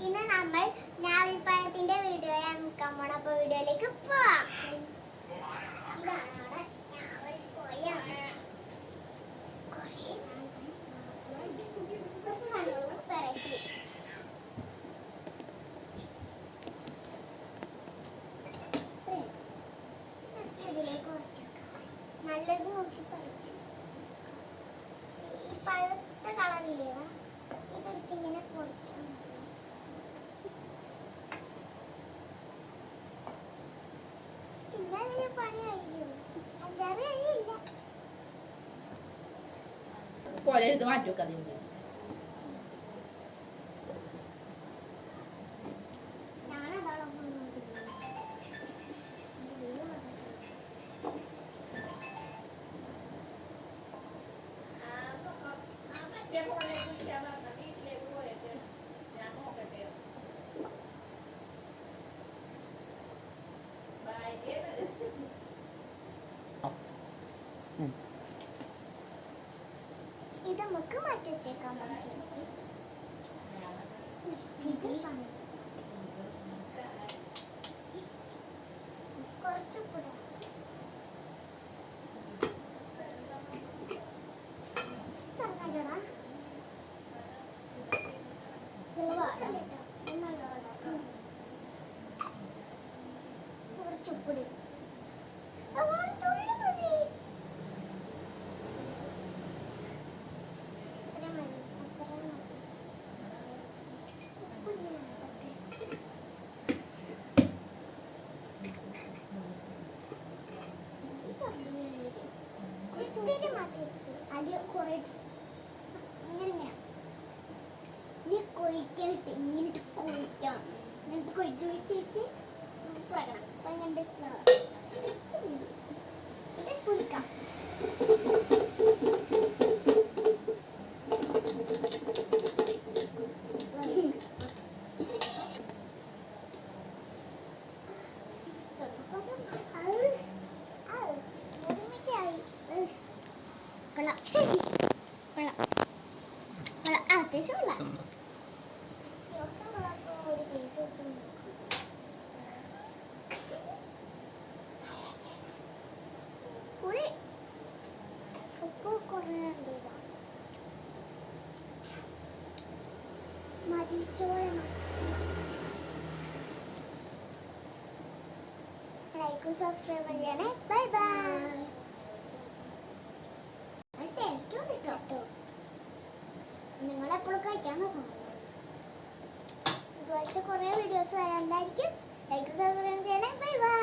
ഇന്ന് നമ്മൾ ഞാവിൽപ്പഴത്തിന്റെ വീഡിയോ ആണ് നോക്കാൻ പോണ. അപ്പൊ വീഡിയോയിലേക്ക് പോവാം. നല്ലത് നോക്കി പഠിച്ചു ഈ പഴുത്ത കളറില്ലേ ഇതെടുത്ത് ഇങ്ങനെ പോലെ എടുത്ത് മാറ്റി വെക്കാം ഇത് നമുക്ക് മാറ്റി വെച്ചേക്കാൻ പറ്റും ഇത് ഇത്തിരി മതി. അടി കുറെ ഇങ്ങനെ ഇങ്ങനെ. ഇനി കൊഴിക്കണിട്ട് ഇങ്ങോട്ട് കൊഴിക്കണം എന്നിട്ട് കൊഴിച്ച് കൊഴിച്ച് വെച്ച് സൂപ്പറാക്കണം അപ്പൊ ほら。ほら。ほら。あ私ほら。これ。こここれなんだマジ一応俺のほら行くぞそれまでやねバイバイ。എപ്പോഴും കഴിക്കാൻ നോക്കണം ഇതുപോലത്തെ കുറേ വീഡിയോസ് വരാണ്ടായിരിക്കും ലൈക്ക് സബ്സ്ക്രൈബ് ചെയ്യണേ ബൈ ബൈ